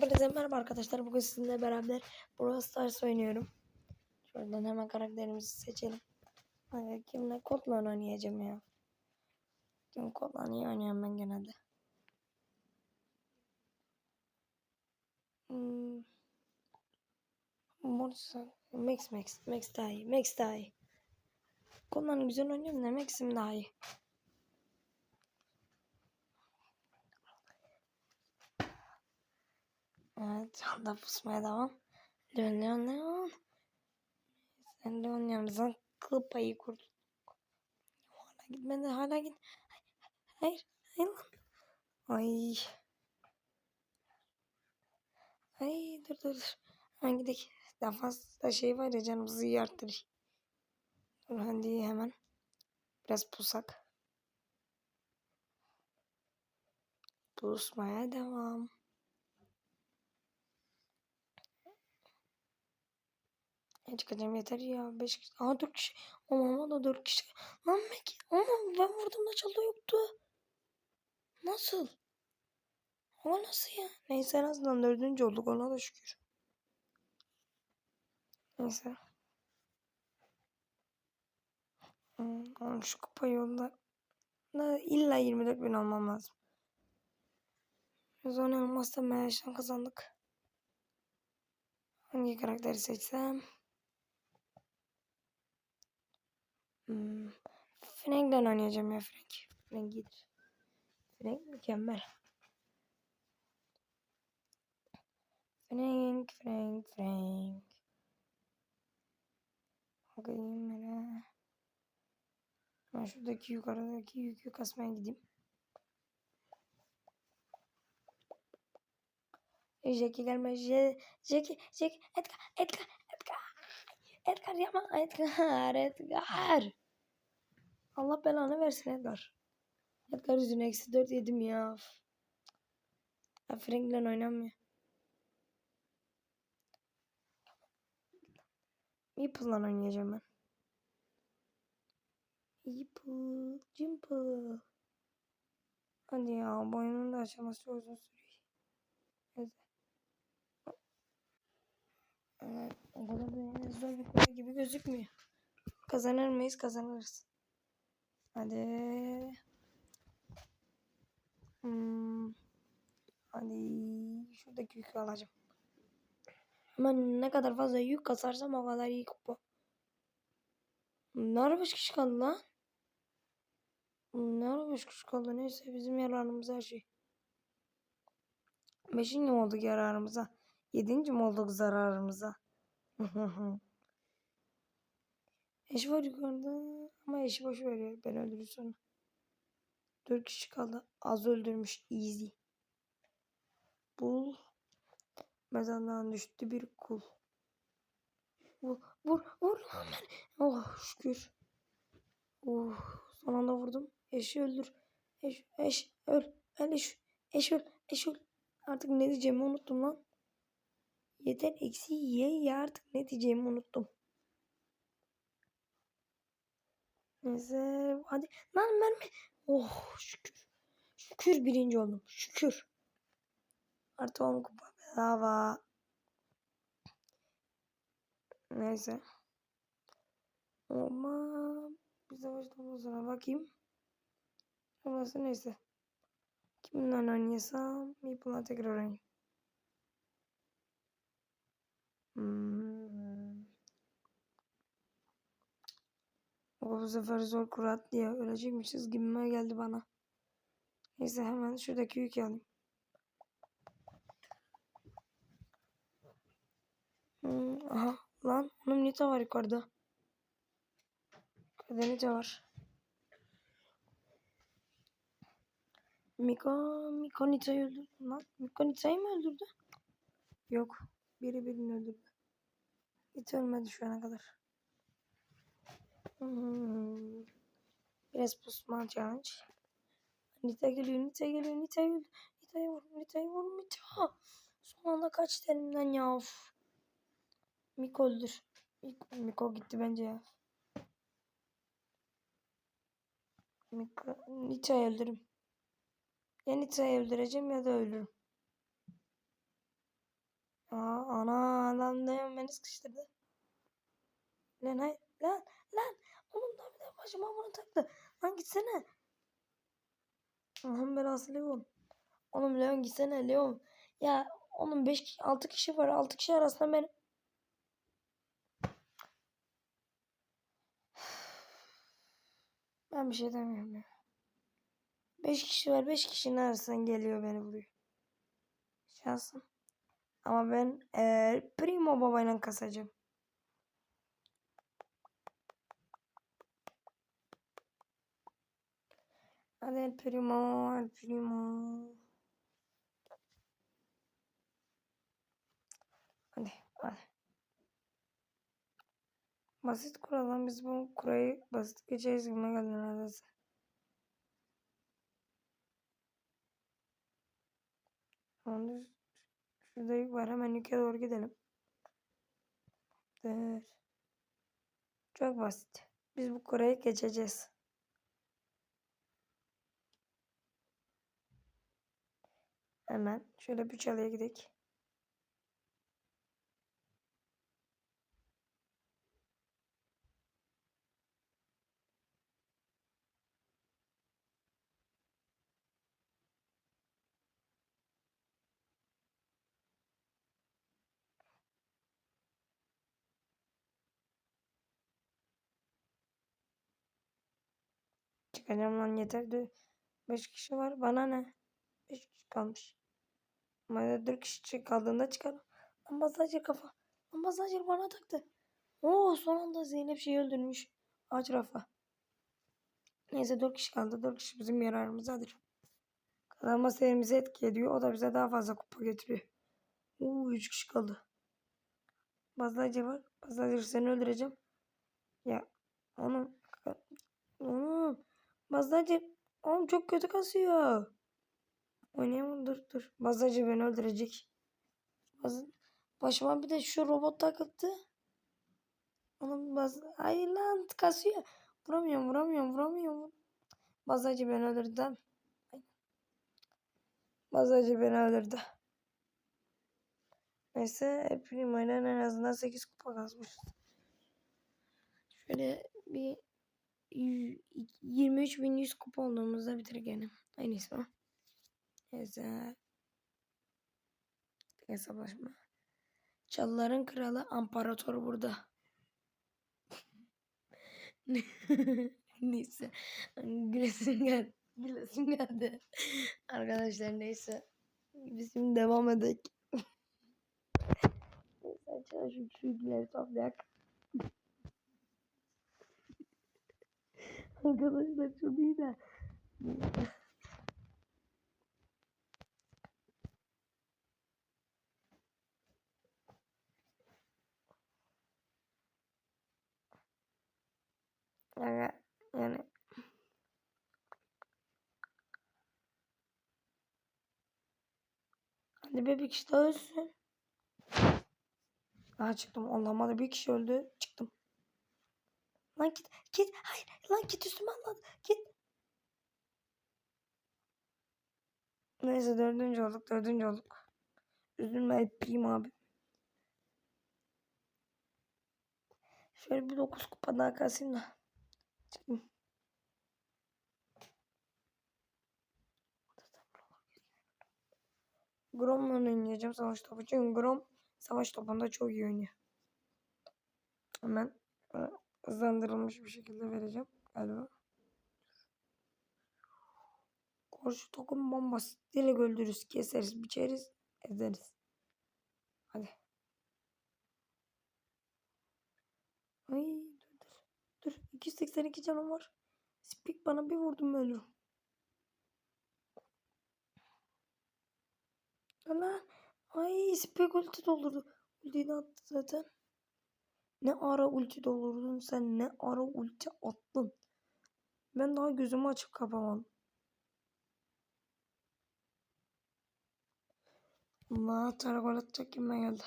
Hepinize merhaba arkadaşlar. Bugün sizinle beraber Brawl Stars oynuyorum. Şuradan hemen karakterimizi seçelim. Hadi kimle? Kodla oynayacağım ya. Kim kodla niye oynuyorum ben genelde? Hmm. Morsa. Max Max. Max daha iyi. Max daha iyi. Kodla güzel oynuyorum da Max'im daha iyi. Evet, anda pusmaya devam. Leon, Leon, Leon. Sen Leon yanımızdan kıl payı kurdun. Hala gitmedi, hala git. Hayır, hayır lan. Ay. Ay, dur dur dur. Hemen gidelim. Daha fazla şey var ya canımızı iyi arttırır. Dur hadi hemen. Biraz pusak. Pusmaya devam. Çıkacağım yeter ya. 5 kişi. Aa 4 kişi. Ama da 4 kişi. Lan Mek. Ama ben vurduğumda çalı yoktu. Nasıl? Ama nasıl ya? Neyse en azından dördüncü olduk ona da şükür. Neyse. Hmm, şu kupa yolda da illa 24 bin almam lazım. Biz onu elmasla meğerşen kazandık. Hangi karakteri seçsem? Hmm. Frank'den oynayacağım ya Frank. Frank gider. Frank mükemmel. Frank, Frank, Frank. Bakayım hele. Ben şuradaki yukarıdaki yükü kasmaya gideyim. Jackie gelme. Jackie, Jackie, Edgar, Edgar, Edgar. Yapma, Edgar, Edgar. Allah belanı versin Edgar. Edgar yüzüne eksi 4 yedim ya. Ya Frank'le oynamıyor. Meeple'la oynayacağım ben. Meeple, Jimple. Hadi ya boyunun da aşaması uzun sürüyor. Evet. Evet, o kadar zor bir konu gibi gözükmüyor. Kazanır mıyız? Kazanırız. Hadi. Hmm. Hadi. Şuradaki yükü alacağım. Ama ne kadar fazla yük kasarsam o kadar iyi kupa. Ne ara beş kişi kaldı lan? Ne ara beş kişi kaldı? Neyse bizim yararımız her şey. Beşinci mi olduk yararımıza? Yedinci mi olduk zararımıza? Eş var yukarıda ama eşi boş veriyor. Ben öldürür sonra. Dört kişi kaldı. Az öldürmüş. Easy. Bul. Mezardan düştü bir kul. Vur, vur, vur. Oh şükür. Oh, son anda vurdum. Eşi öldür. Eş, eş, öl. Öl eş, eş öl, eş öl. Artık ne diyeceğimi unuttum lan. Yeter eksi ye ya artık ne diyeceğimi unuttum. Neyse hadi lan mermi. Oh şükür. Şükür birinci oldum. Şükür. Artı 10 kupa bedava. Neyse. Ama bir savaştan sonra bakayım. Orası neyse. Kimle oynayasam Meeple'la tekrar oynayayım. Hmm. O bu sefer zor kurat diye ölecekmişiz gibime geldi bana. Neyse hemen şuradaki yükü alayım. Hmm, aha lan onun Nita var yukarıda. Yukarıda Nita var. Miko, Miko Nita'yı öldürdü lan. Miko Nita'yı mı öldürdü? Yok. Biri birini öldürdü. Hiç ölmedi şu ana kadar. Hmm. Biraz pusman challenge. Nita geliyor, Nita geliyor, Nita geliyor. Nita'yı vur, Nita'yı vur, Nita. Son anda kaç elimden ya. Of. Miko öldür. Miko gitti bence ya. Miko, Nita'yı öldürürüm. Ya Nita'yı öldüreceğim ya da ölürüm. Aa, ana lan ne beni sıkıştırdı. Lan hayır lan lan. Oğlum da bir de başıma bunu taktı. Lan gitsene. Allah'ın belası Leon. Oğlum Leon gitsene Leon. Ya oğlum 5 6 kişi var. 6 kişi arasında ben Ben bir şey demiyorum ya. 5 kişi var. 5 kişinin arasından geliyor beni buluyor. Şansım. Ama ben eee Primo babayla kasacağım. Hadi El Primo, El Primo. Hadi, hadi. Basit kuraldan biz bu kurayı basit geçeriz gibi geldi neredeyse. Tamamdır. Şurada yük var. Hemen yüke doğru gidelim. Dur. Çok basit. Biz bu kurayı geçeceğiz. Hemen şöyle bir çalıya gidelim. Çıkacağım lan yeter. 5 kişi var. Bana ne? 5 kişi kalmış. Ama 4 kişi kaldığında çıkar. Lan masajcı kafa. Lan masajcı bana taktı. Oo son anda Zeynep şeyi öldürmüş. Ağaç rafa. Neyse 4 kişi kaldı. 4 kişi bizim yararımızadır. Kazanma serimizi etki ediyor. O da bize daha fazla kupa getiriyor. Oo 3 kişi kaldı. Bazıcı var. Bazıcı seni öldüreceğim. Ya onun onun Bazıcı oğlum çok kötü kasıyor. Oynayamam dur dur. Bazıcı beni öldürecek. Baz Başıma bir de şu robot takıldı. Onun baz Hayır lan kasıyor. Vuramıyorum vuramıyorum vuramıyorum. Bazıcı beni öldürdü. Bazıcı beni öldürdü. Neyse Primo ile en azından 8 kupa kazmışız. Şöyle bir 23.100 kupa olduğumuzda bitir gene. Aynı ismi. Neyse. Hesaplaşma. Çalıların kralı Amparator burada. neyse. Gülesim geldi. Gülesim geldi. Arkadaşlar neyse. Biz şimdi devam edelim. neyse çalışıp şu yükleri toplayak. Arkadaşlar çok iyi de. Yani, yani Hadi be bir kişi daha ölsün. Aha çıktım. Allah'ım bir kişi öldü. Çıktım. Lan git. Git. Hayır. Lan git üstüme lan. Git. Neyse dördüncü olduk. Dördüncü olduk. Üzülme yapayım abi. Şöyle bir dokuz kupa daha kasayım da. Çıkayım. Grom'la oynayacağım savaş topu. Çünkü Grom savaş topunda çok iyi oynuyor. Hemen hızlandırılmış bir şekilde vereceğim galiba. Koşu tokum bombası. Direkt öldürürüz, keseriz, biçeriz, ederiz. Hadi. Ay dur dur. Dur 282 canım var. Speak bana bir vurdum ölürüm. Lan ay Speak ulti doldurdu. Ultiyi de attı zaten. Ne ara ulti doldurdun sen ne ara ulti attın. Ben daha gözümü açıp kapamam. Allah tara gol atacak kime geldi.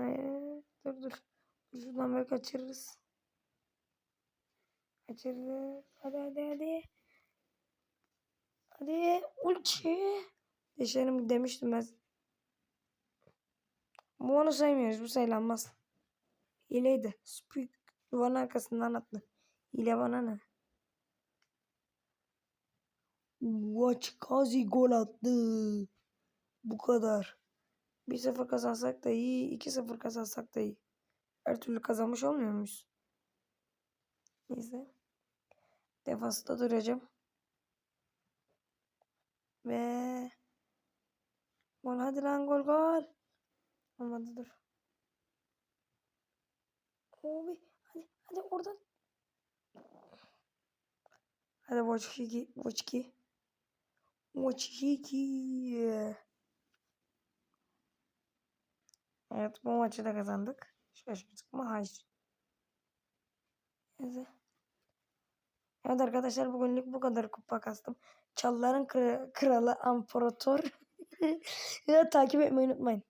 Ee, dur dur. Şuradan böyle kaçırırız. Kaçırırız. Hadi hadi hadi. Hadi ulti. Deşerim demiştim ben. Bu onu saymıyoruz. Bu saylanmaz. Hileydi. Speak. Duvarın arkasından attı. Hile bana ne? Vaçkazi gol attı. Bu kadar. 1-0 kazansak da iyi. 2-0 kazansak da iyi. Her türlü kazanmış olmuyor muyuz? Neyse. Defansta duracağım. Ve gol hadi lan gol gol. Olmadı dur. Abi hadi hadi oradan. Hadi watch 2 watch 2. Watch 2. Evet bu maçı da kazandık. Şaşırdık mı? Hayır. Evet arkadaşlar bugünlük bu kadar kupa kastım. Çalların kra- kralı Amparator. takip etmeyi unutmayın.